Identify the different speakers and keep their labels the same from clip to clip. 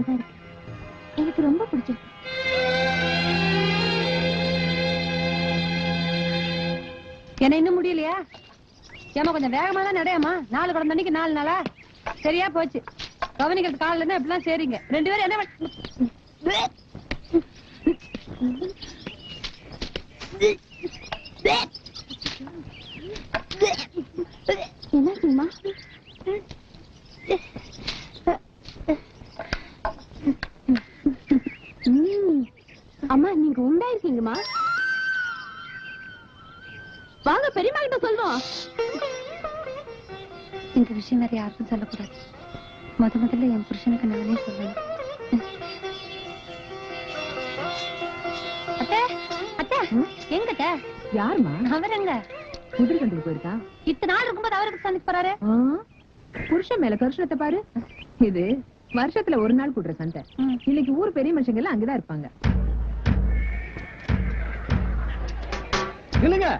Speaker 1: அழகா இருக்கு. எனக்கு ரொம்ப பிடிச்சிருக்கு. என்ன இன்னும் முடியலையா? ஏமா கொஞ்சம் வேகமா தான் நடையாமா நாலு குழந்த அன்னைக்கு நாலு நாளா? சரியா போச்சு. கவனிக்கிறது காலில் இருந்தா இப்படிலாம் சரிங்க. ரெண்டு பேரும் என்ன
Speaker 2: என்ன அம்மா நீங்க உண்டாயிருக்கீங்கம்மா வாங்க பெரியம்மா கிட்ட சொல்லுவோம்.
Speaker 1: இந்த விஷயம் வேற யாருக்கும் சொல்லக்கூடாது. முத முதல்ல என் புருஷனுக்கு நானே சொல்லணும். அத்தை அத்தை எங்கட்ட?
Speaker 2: யாருமா
Speaker 1: அவரங்க
Speaker 2: குதிரை கண்டுக்கு போயிருக்கா?
Speaker 1: இத்தனை நாள் இருக்கும்போது அவருக்கு சந்திக்க போறாரு?
Speaker 2: புருஷன் மேல கருஷணத்தை பாரு. இது வருஷத்துல ஒரு நாள் கூடுற சண்டை.
Speaker 1: ம்.
Speaker 2: இன்னைக்கு ஊர் பெரிய மனுஷங்க எல்லாம் அங்கதான் இருப்பாங்க.
Speaker 3: இல்லங்க.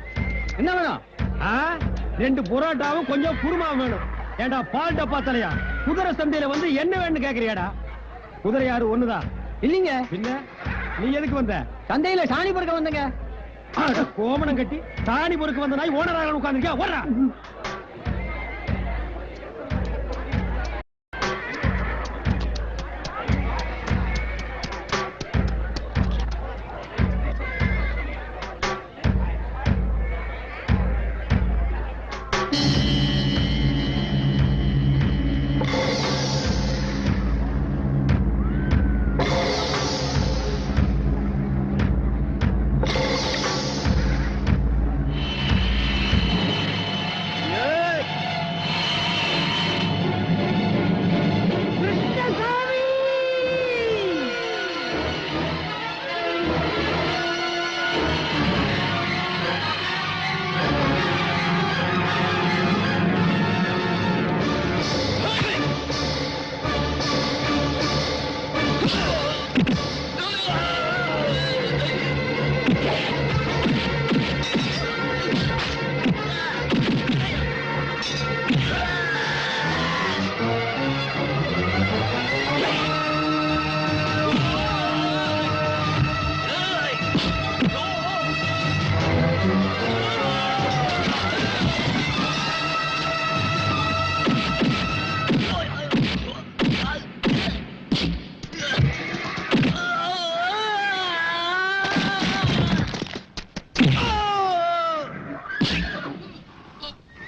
Speaker 3: என்ன வேணும்? ஆ? ரெண்டு புரோட்டாவும் கொஞ்சம் குருமாவும் வேணும். ஏண்டா பால் டப்பா தலையா குதிரை சந்தையில வந்து என்ன வேணும்னு கேக்குறியாடா? குதிரை யாரு? ஒண்ணுதான் இல்லீங்க. பின்ன நீ எதுக்கு வந்த? சந்தையில சாணி பொறுக்க வந்தங்க. கோமணம் கட்டி சாணி பொறுக்க வந்த நாய் ஓனராக உட்கார்ந்துருக்கியா? ஓடுறா.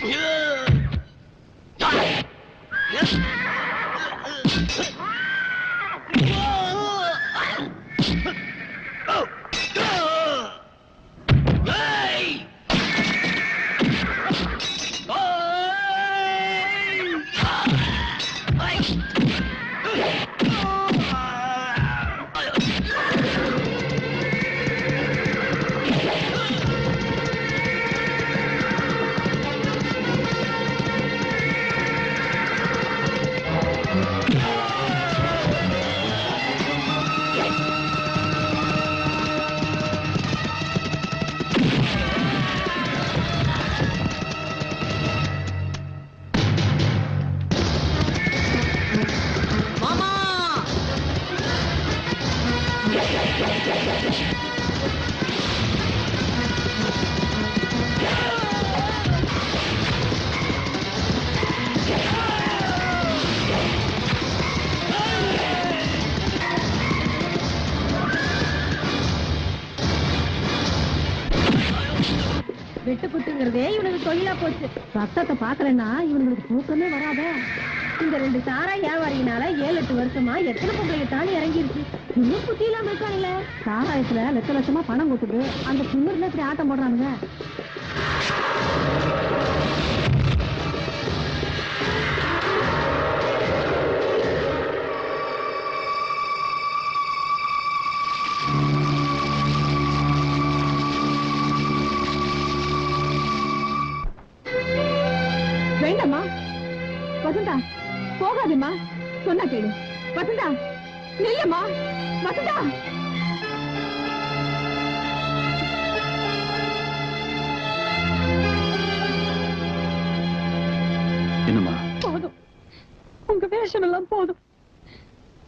Speaker 2: வெட்டு குத்துங்கிறதே இவனுக்கு தொழிலா போச்சு. ரத்தத்தை பாக்குறேன்னா இவனுக்கு தூக்கமே வராதே. இந்த ரெண்டு சாரா வியாபாரியினால ஏழு எட்டு வருஷமா எத்தனை பொம்பளைங்க தாண்டி இறங்கிருச்சு? இன்னும் புத்தி இல்லாம இருக்கானுங்களே. சாராயத்துல லட்ச லட்சமா பணம் கொடுத்துட்டு அந்த திமிர்ல இப்படி ஆட்டம் போடுறானுங்க. கேளு வசந்தா நில்லம்மா வசந்தா!
Speaker 3: என்னம்மா?
Speaker 1: போதும். உங்க வேஷம் எல்லாம் போதும்.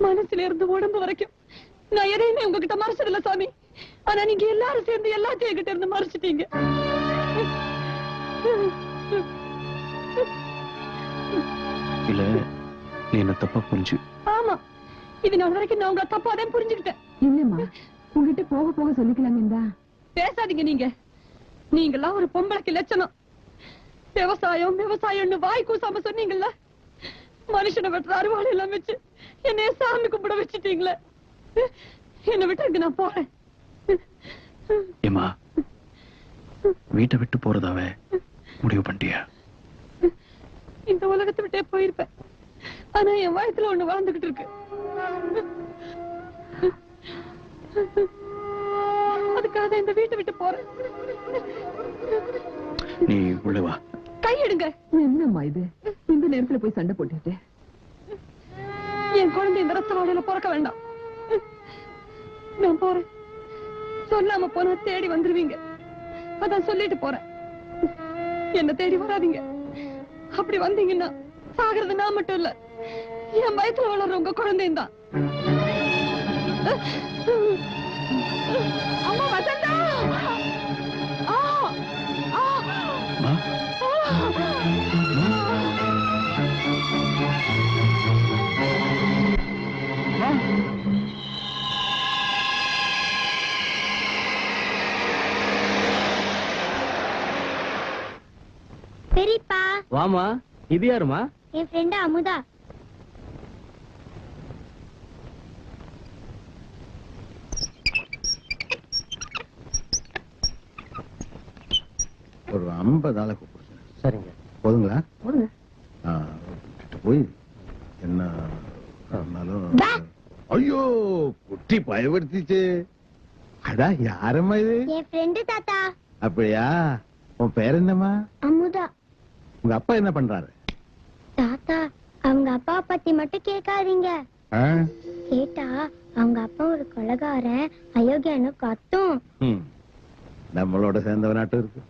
Speaker 1: மனசுல இருந்து உடம்பு வரைக்கும் நான் எதையுமே உங்ககிட்ட மறைச்சதில்ல சாமி. ஆனா நீங்க எல்லாரும் சேர்ந்து எல்லாத்தையும் என்கிட்ட இருந்து மறைச்சிட்டீங்க.
Speaker 4: இல்ல நீ என்ன தப்பா புரிஞ்சு.
Speaker 1: ஆமா. இது நாள் வரைக்கும் நான் உங்களை தப்பாதான் புரிஞ்சுக்கிட்டேன்.
Speaker 2: இல்லம்மா உங்ககிட்ட போக போக சொல்லிக்கலாமே
Speaker 1: பேசாதீங்க நீங்க. நீங்கெல்லாம் ஒரு பொம்பளைக்கு லட்சணம். விவசாயம் விவசாயம்னு வாய் கூசாம சொன்னீங்கல்ல? மனுஷனை வெட்டுற அருவாள் எல்லாம் வச்சு என்னைய சாமி கும்பிட வச்சுட்டீங்களே? என்னை விட்டு நான் போறேன்.
Speaker 4: ஏமா வீட்டை விட்டு போறதாவே முடிவு பண்ணிட்டியா?
Speaker 1: இந்த உலகத்தை விட்டே போயிருப்பேன். ஆனா என் வயத்துல ஒண்ணு வாழ்ந்துகிட்டு இருக்கு. அதுக்காக இந்த வீட்டை விட்டு போறேன்.
Speaker 4: நீ உள்ள வா.
Speaker 1: கையெடுங்க
Speaker 2: என்னம்மா இது? இந்த நேரத்துல போய் சண்டை போட்டுட்டு
Speaker 1: என் குழந்தை இந்த ரத்த வாடையில பிறக்க வேண்டாம். நான் போறேன். சொல்லாம போனா தேடி வந்துருவீங்க. அதான் சொல்லிட்டு போறேன். என்ன தேடி வராதீங்க. அப்படி வந்தீங்கன்னா சாகிறது நான் மட்டும் இல்ல. என் வயசுல வளர்ற உங்க குழந்தையும் தான். அம்மா வசந்தா! ஆ! ஆ!
Speaker 4: மா
Speaker 5: பெரியப்பா.
Speaker 3: வாமா இது யாருமா
Speaker 5: என் ஃப்ரெண்ட் அமுதா.
Speaker 6: ஒரு ஐம்பது ஆளை கூப்பிடுங்க.
Speaker 3: சரிங்க.
Speaker 6: போதுங்களா?
Speaker 1: போதுங்க.
Speaker 6: ஆ, விட்டுட்டு போய் என்ன பண்ணாலும் ஐயோ குட்டி பயப்படுத்திச்சு அதான் யாரம்மா இது?
Speaker 5: என் ஃப்ரெண்டு தாத்தா.
Speaker 6: அப்படியா? உன் பேர் என்னம்மா?
Speaker 5: அமுதா.
Speaker 6: உங்க அப்பா என்ன பண்றாரு?
Speaker 5: தாத்தா அவங்க அப்பா பத்தி மட்டும் கேட்காதீங்க? கேட்டா அவங்க அப்பா ஒரு கொலகாரன் அயோக்கியன்னு கத்தும்.
Speaker 6: நம்மளோட சேர்ந்தவனாட்டம் இருக்கு.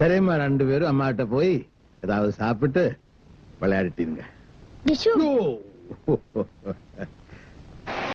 Speaker 6: சரிம்மா ரெண்டு பேரும் அம்மா கிட்ட போய் ஏதாவது சாப்பிட்டு விளையாடிட்டீங்க.